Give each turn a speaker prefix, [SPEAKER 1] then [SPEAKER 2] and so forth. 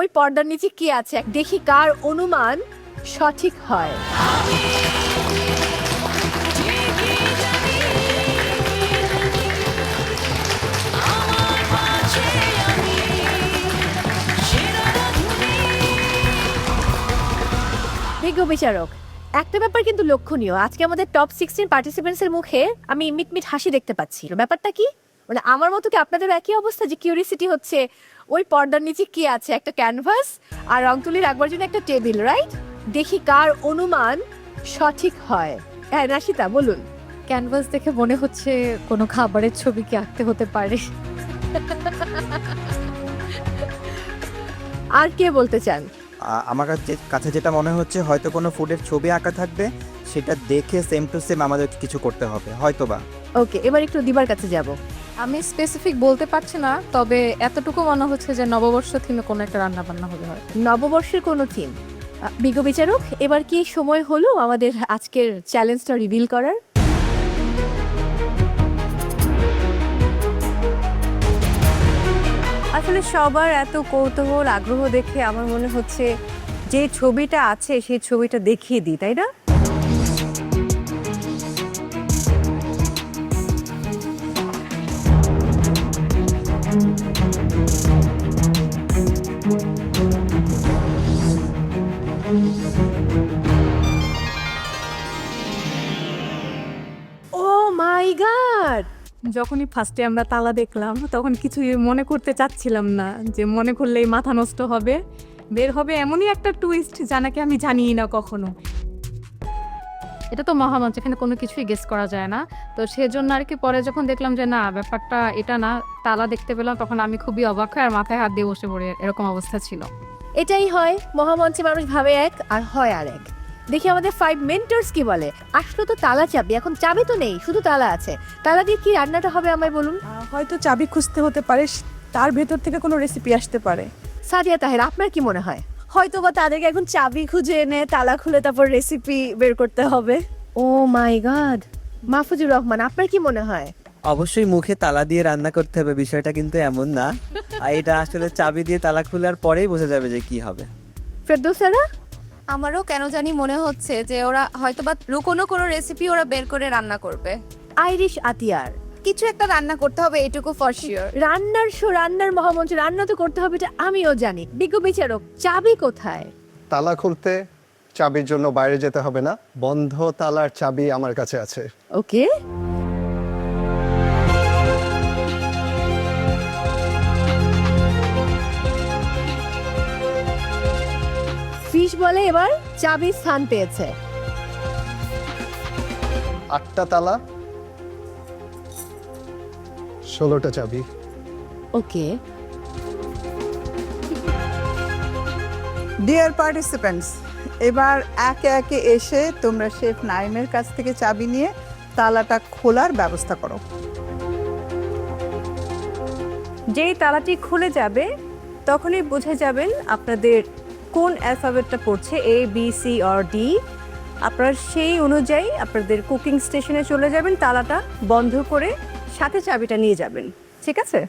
[SPEAKER 1] ওই পর্দার নিচে কি আছে? দেখি কার অনুমান সঠিক হয়। বিজ্ঞ বিচারক, একটা ব্যাপার কিন্তু লক্ষণীয়। আজকে আমাদের টপ সিক্সটিন পার্টিসিপেন্টসের মুখে আমি মিটমিট হাসি দেখতে পাচ্ছি। ব্যাপারটা কি? মানে আমার মতো কি আপনাদের একই অবস্থা যে কিউরিসিটি হচ্ছে ওই পর্দার নিচে কি আছে? একটা ক্যানভাস আর রং তুলি রাখবার জন্য একটা টেবিল রাইট দেখি কার অনুমান সঠিক হয়। হ্যাঁ নাশিতা বলুন।
[SPEAKER 2] ক্যানভাস দেখে মনে হচ্ছে কোনো খাবারের ছবি কি আঁকতে হতে পারে।
[SPEAKER 1] আর কে বলতে চান?
[SPEAKER 3] আমার কাছে কাছে যেটা মনে হচ্ছে হয়তো কোনো ফুডের ছবি আঁকা থাকবে সেটা দেখে সেম টু সেম আমাদের কিছু করতে হবে হয়তো বা
[SPEAKER 1] ওকে এবার একটু দিবার কাছে যাব।
[SPEAKER 2] আমি স্পেসিফিক বলতে পারছি না তবে এতটুকু মনে হচ্ছে যে নববর্ষ থিমে কোনো একটা রান্না বান্না হবে হয়।
[SPEAKER 1] নববর্ষের কোনো থিম বিজ্ঞ বিচারক এবার কি সময় হলো আমাদের আজকের চ্যালেঞ্জটা রিভিল করার?
[SPEAKER 4] আসলে সবার এত কৌতূহল আগ্রহ দেখে আমার মনে হচ্ছে যে ছবিটা আছে সেই ছবিটা দেখিয়ে দিই তাই না?
[SPEAKER 1] Oh my god!
[SPEAKER 4] যখনই ফার্স্টে আমরা তালা দেখলাম, তখন কিছুই মনে করতে চাচ্ছিলাম না যে মনে করলেই মাথা নষ্ট হবে। বের হবে এমনই একটা টুইস্ট যা নাকি আমি জানিই না কখনো।
[SPEAKER 2] এটা তো মহামঞ্চ এখানে কোনো কিছুই গেস করা যায় না। তো সেজন্য আর কি পরে যখন দেখলাম যে না ব্যাপারটা এটা না তালা দেখতে পেলাম তখন আমি খুবই অবাক হয়ে আর মাথায় হাত দিয়ে বসে পড়ে এরকম অবস্থা ছিল।
[SPEAKER 1] এটাই হয় মহামঞ্চে মানুষ ভাবে এক আর হয় আর এক দেখি আমাদের ফাইভ মেন্টার্স কি বলে। আসলো তো তালা চাবি এখন চাবি তো নেই শুধু তালা আছে। তালা দিয়ে কি রান্নাটা হবে আমায় বলুন?
[SPEAKER 5] হয়তো চাবি খুঁজতে হতে পারে তার ভেতর থেকে কোনো রেসিপি আসতে পারে।
[SPEAKER 1] সাদিয়া তাহের আপনার কি মনে হয়?
[SPEAKER 4] হয়তো বা তাদেরকে এখন চাবি খুঁজে এনে তালা খুলে তারপর রেসিপি বের করতে হবে।
[SPEAKER 1] Oh my god. Mahfuzur Rahman আপনার কি মনে হয়?
[SPEAKER 6] অবশ্যই মুখে তালা দিয়ে রান্না করতে হবে বিষয়টা কিন্তু এমন না। আর এটা আসলে চাবি দিয়ে তালা খোলার পরেই বোঝা যাবে যে কি হবে।
[SPEAKER 1] ফেরদৌসারা
[SPEAKER 7] আমারও কেন জানি মনে হচ্ছে যে ওরা হয়তো বা কোনো কোনো রেসিপি ওরা বের করে রান্না করবে।
[SPEAKER 1] আইরিশ আতিয়ার।
[SPEAKER 7] কিছু একটা রান্না করতে হবে এটুকু ফর শিওর
[SPEAKER 1] রান্নার শো রান্নার মহামঞ্চ রান্না তো করতে হবে এটা আমিও জানি। বিজ্ঞ বিচারক চাবি কোথায়?
[SPEAKER 8] তালা খুলতে চাবির জন্য বাইরে যেতে হবে না বন্ধ তালার চাবি আমার কাছে আছে।
[SPEAKER 1] ওকে। ফিশ বলে এবার চাবি স্থান পেয়েছে।
[SPEAKER 8] আটটা তালা ষোলোটা চাবি।
[SPEAKER 1] ওকে।
[SPEAKER 5] ডিয়ার পার্টিসিপেন্টস এবার একে একে এসে তোমরা শেফ নাইমের কাছ থেকে চাবি নিয়ে তালাটা খোলার ব্যবস্থা করো।
[SPEAKER 4] যেই তালাটি খুলে যাবে তখনই বুঝে যাবেন আপনাদের কোন অ্যালফাবেটটা পড়ছে A B C or D আপনারা সেই অনুযায়ী আপনাদের কুকিং স্টেশনে চলে যাবেন তালাটা বন্ধ করে সাথে চাবিটা নিয়ে যাবেন ঠিক আছে?